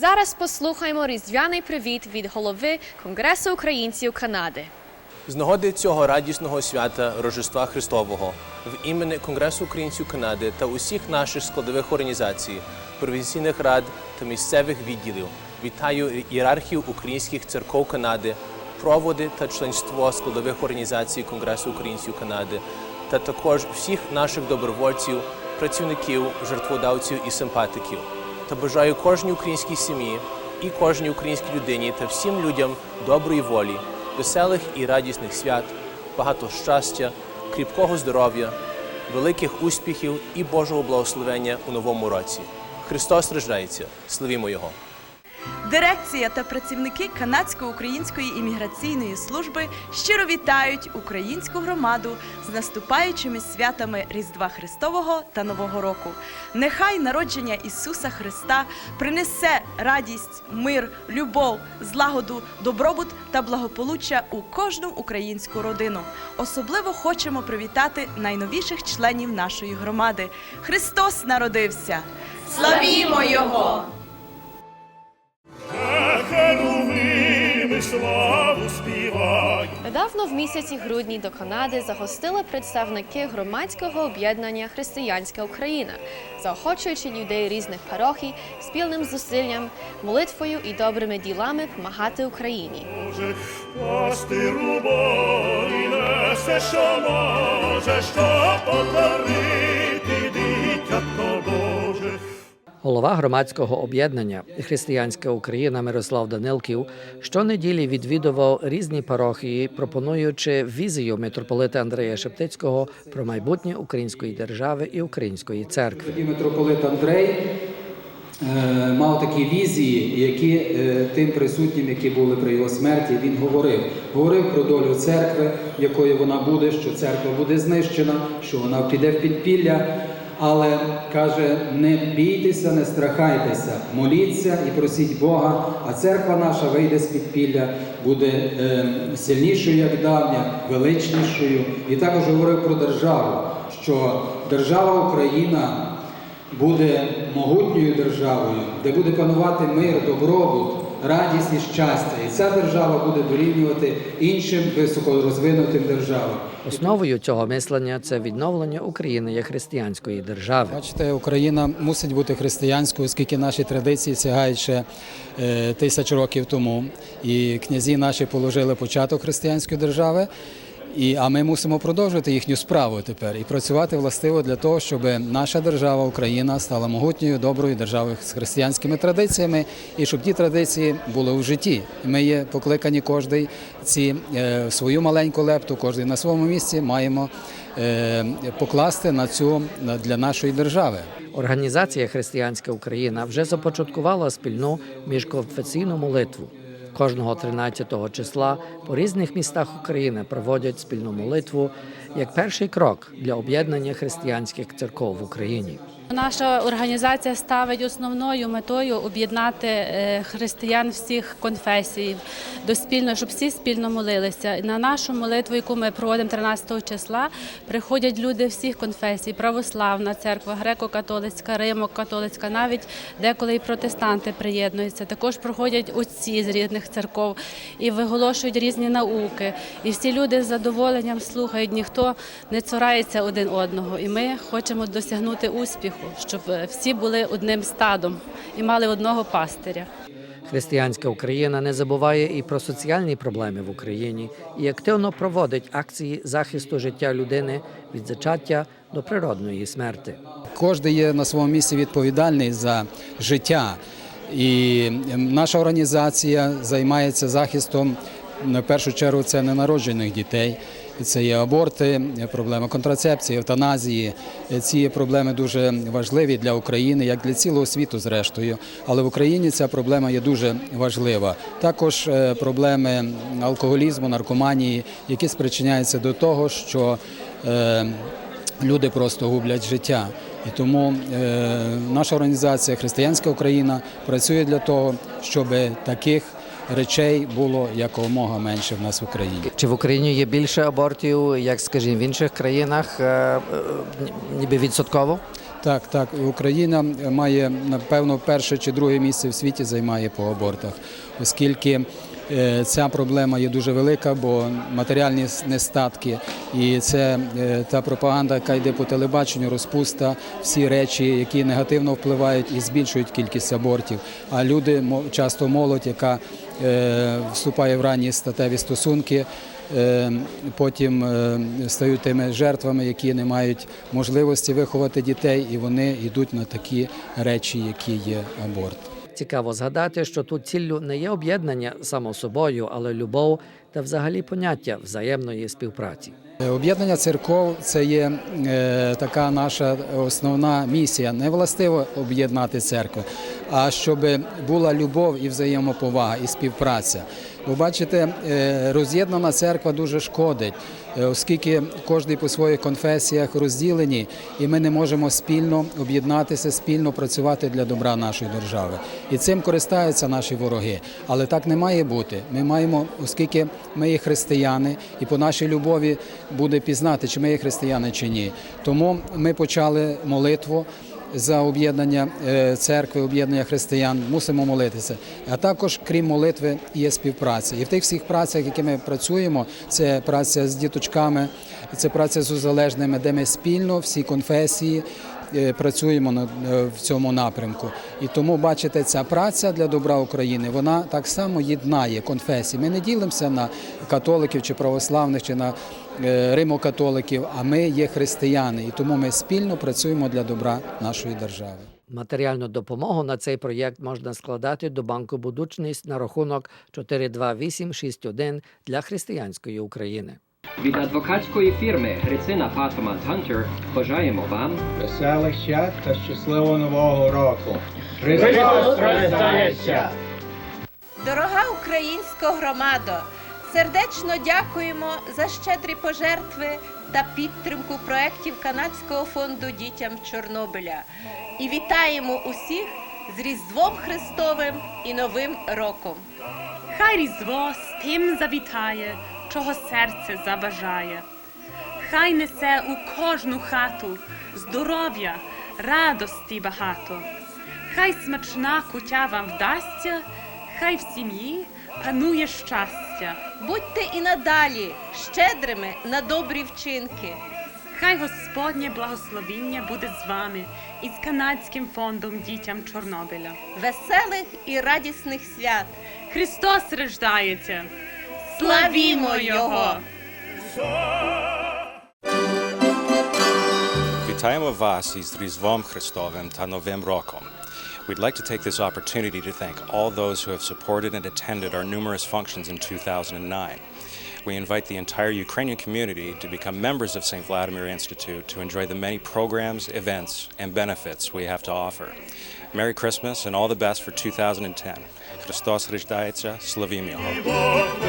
Зараз послухаємо різдвяний привіт від голови Конгресу українців Канади. З нагоди цього радісного свята Рождества Христового в імені Конгресу українців Канади та усіх наших складових організацій, провінційних рад та місцевих відділів вітаю ієрархів українських церков Канади, проводи та членство складових організацій Конгресу українців Канади та також всіх наших добровольців, працівників, жертводавців і симпатиків. Та бажаю кожній українській сім'ї і кожній українській людині та всім людям доброї волі веселих і радісних свят, багато щастя, кріпкого здоров'я, великих успіхів і Божого благословення у новому році. Христос рождається, славімо Його! Дирекція та працівники канадсько-української імміграційної служби щиро вітають українську громаду з наступаючими святами Різдва Христового та Нового року. Нехай народження Ісуса Христа принесе радість, мир, любов, злагоду, добробут та благополуччя у кожну українську родину. Особливо хочемо привітати найновіших членів нашої громади. Христос народився! Славімо Його! Славу співай. Недавно в місяці грудні до Канади загостили представники громадського об'єднання Християнська Україна, заохочуючи людей різних парохій спільним зусиллям, молитвою і добрими ділами допомагати Україні. Боже, пастиру бой несе, що може, що покорити Голова громадського об'єднання Християнська Україна Мирослав Данилків щонеділі відвідував різні парохії, пропонуючи візію митрополита Андрея Шептицького про майбутнє української держави і української церкви. Тоді митрополит Андрей е, мав такі візії, які е, тим присутнім, які були при його смерті, він говорив. Говорив про долю церкви, якою вона буде, що церква буде знищена, що вона піде в підпілля. Але каже: не бійтеся, не страхайтеся, моліться і просіть Бога, а церква наша вийде з підпілля, буде е, сильнішою, як давня, величнішою. І також говорив про державу, що держава Україна буде могутньою державою, де буде панувати мир, добробут, радість і щастя. І ця держава буде дорівнювати іншим високорозвинутим державам. Основою цього мислення це відновлення України як християнської держави. Бачите, Україна мусить бути християнською, оскільки наші традиції сягають ще е, тисяч років тому. І князі наші положили початок християнської держави. І, а ми мусимо продовжувати їхню справу тепер і працювати властиво для того, щоб наша держава, Україна, стала могутньою, доброю державою з християнськими традиціями, і щоб ті традиції були у житті. Ми є покликані кожний ці е, свою маленьку лепту, кожен на своєму місці маємо е, покласти на цю для нашої держави. Організація Християнська Україна вже започаткувала спільну міжконфесійну молитву. Кожного 13 числа по різних містах України проводять спільну молитву як перший крок для об'єднання християнських церков в Україні. Наша організація ставить основною метою об'єднати е, християн всіх конфесій до спільно, щоб всі спільно молилися. На нашу молитву, яку ми проводимо 13 числа, приходять люди всіх конфесій: православна церква, греко-католицька, римо-католицька, навіть деколи і протестанти приєднуються. Також проходять отці з різних церков і виголошують різні науки. І всі люди з задоволенням слухають, ніхто не цурається один одного. І ми хочемо досягнути успіху, щоб е, всі були одним стадом і мали одного пастиря. Християнська Україна не забуває і про соціальні проблеми в Україні і активно проводить акції захисту життя людини від зачаття до природної смерти. Кожен є на своєму місці відповідальний за життя. І наша організація займається захистом в першу чергу це ненароджених дітей. Це є аборти, проблема контрацепції, евтаназії. Ці проблеми дуже важливі для України, як для цілого світу, зрештою. Але в Україні ця проблема є дуже важлива. Також е, проблеми алкоголізму, наркоманії, які спричиняються до того, що е, люди просто гублять життя. І тому е, наша організація Християнська Україна працює для того, щоб таких речей було якомога менше в нас в Україні. Чи в Україні є більше абортів, як скажімо, в інших країнах, е, е, ніби відсотково? Так, так. Україна має напевно перше чи друге місце в світі займає по абортах, оскільки ця проблема є дуже велика, бо матеріальні нестатки і це е, та пропаганда, яка йде по телебаченню, розпуста, всі речі, які негативно впливають і збільшують кількість абортів. А люди часто молодь, яка е, вступає в ранні статеві стосунки. е, Потім е, стають тими жертвами, які не мають можливості виховати дітей, і вони йдуть на такі речі, які є аборт. Цікаво згадати, що тут ціллю не є об'єднання само собою, але любов та взагалі поняття взаємної співпраці. Е, Об'єднання церков це є е, така наша основна місія. Не властиво об'єднати церкви, а щоб була любов і взаємоповага, і співпраця. Бо бачите, е, роз'єднана церква дуже шкодить, е, оскільки кожен по своїх конфесіях розділені, і ми не можемо спільно об'єднатися, спільно працювати для добра нашої держави. І цим користаються наші вороги. Але так не має бути. Ми маємо, оскільки ми є християни, і по нашій любові буде пізнати, чи ми є християни чи ні. Тому ми почали молитву. За об'єднання е, церкви, об'єднання християн мусимо молитися. А також, крім молитви, є співпраця. І в тих всіх працях, які ми працюємо, це праця з діточками, це праця з узалежними, де ми спільно всі конфесії працюємо на- е, в цьому напрямку. І тому, бачите, ця праця для добра України вона так само єднає конфесії. Ми не ділимося на католиків чи православних, чи на е, римокатоликів, а ми є християни, і тому ми спільно працюємо для добра нашої держави. Матеріальну допомогу на цей проєкт можна складати до банку Будучність на рахунок 42861 для християнської України. Від адвокатської фірми Грицина Патомас Гантер бажаємо вам Веселих свят та щасливого нового року. Христос рождається! Дорога українська громадо, сердечно дякуємо за щедрі пожертви та підтримку проєктів Канадського фонду дітям Чорнобиля. І вітаємо усіх з Різдвом Христовим і Новим роком. Хай різдво з тим завітає, чого серце забажає. Хай несе у кожну хату здоров'я, радості багато. Хай смачна кутя вам вдасться, хай в сім'ї панує щастя. Будьте і надалі щедрими на добрі вчинки. Хай Господнє благословіння буде з вами і з канадським фондом дітям Чорнобиля. Веселих і радісних свят. Христос рождається! Славімо Його! Вітаємо вас із Різдвом Христовим та Новим роком. We'd like to take this opportunity to thank all those who have supported and attended our numerous functions in 2009. We invite the entire Ukrainian community to become members of St. Vladimir Institute to enjoy the many programs, events, and benefits we have to offer. Merry Christmas and all the best for 2010. Христос рождається, славімо Його! Бог